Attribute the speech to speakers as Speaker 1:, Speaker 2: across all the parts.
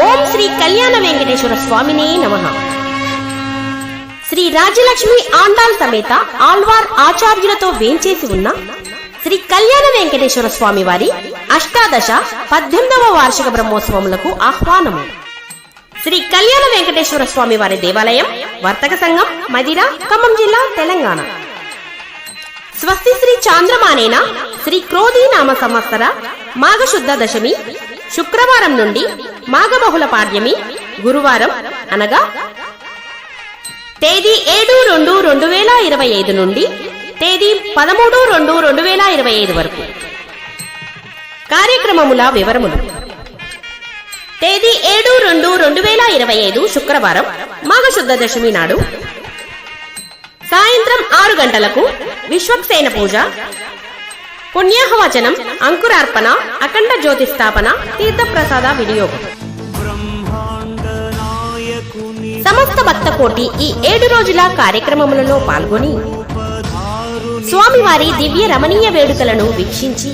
Speaker 1: ఓం శ్రీ కళ్యాణ వెంకటేశ్వర స్వామినే నమ. శ్రీ రాజ్యలక్ష్మి ఆండాల్ సమేత ఆల్వార్ ఆచార్యులతో వేంచేసి ఉన్న శ్రీ కళ్యాణ వెంకటేశ్వర స్వామి వారి అష్టాదశ పద్దెనిమిదవ వార్షిక బ్రహ్మోత్సవములకు ఆహ్వానము. శ్రీ కళ్యాణ వెంకటేశ్వర స్వామి వారి దేవాలయం వర్తక సంఘం మదిర ఖమ్మం జిల్లా తెలంగాణ. స్వస్తి శ్రీ చాంద్రమానేన శ్రీ క్రోధీ నామ సంవత్సర మాఘశుద్ధ దశమి శుక్రవారం నుండి మాఘబహుళ పాడ్యమి గురువారం అనగా తేదీ ఏడు రెండు రెండు వేల ఇరవై ఐదు నుండి తేదీ పదమూడు రెండు రెండు వేల ఇరవై ఐదు వరకు. కార్యక్రమముల వివరములు. తేదీ ఏడు రెండు రెండు వేల ఇరవై ఐదు శుక్రవారం మాఘశుద్ధ దశమి నాడు సాయంత్రం ఆరు గంటలకు విశ్వక్సేన పూజ పుణ్యాహవచనం అంకురార్పణ అఖండ జ్యోతి స్థాపన తీర్థప్రసాద వినియోగం. సమస్త భక్త కోటి ఈ ఏడు రోజుల కార్యక్రమములలో పాల్గొని స్వామివారి దివ్య రమణీయ వేడుకలను వీక్షించి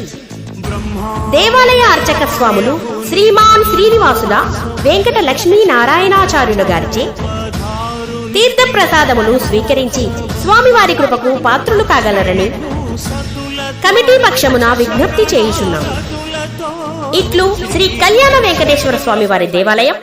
Speaker 1: దేవాలయ అర్చక స్వాములు శ్రీమాన్ శ్రీనివాసుల వెంకట లక్ష్మీ నారాయణాచార్యుల గారిచే తీర్థ ప్రసాదములు స్వీకరించి స్వామివారి కృపకు పాత్రులు కాగలరని కమిటీ పక్షమున విజ్ఞప్తి చేయుచున్నాము. ఇట్లు శ్రీ కళ్యాణ వెంకటేశ్వర స్వామి వారి దేవాలయం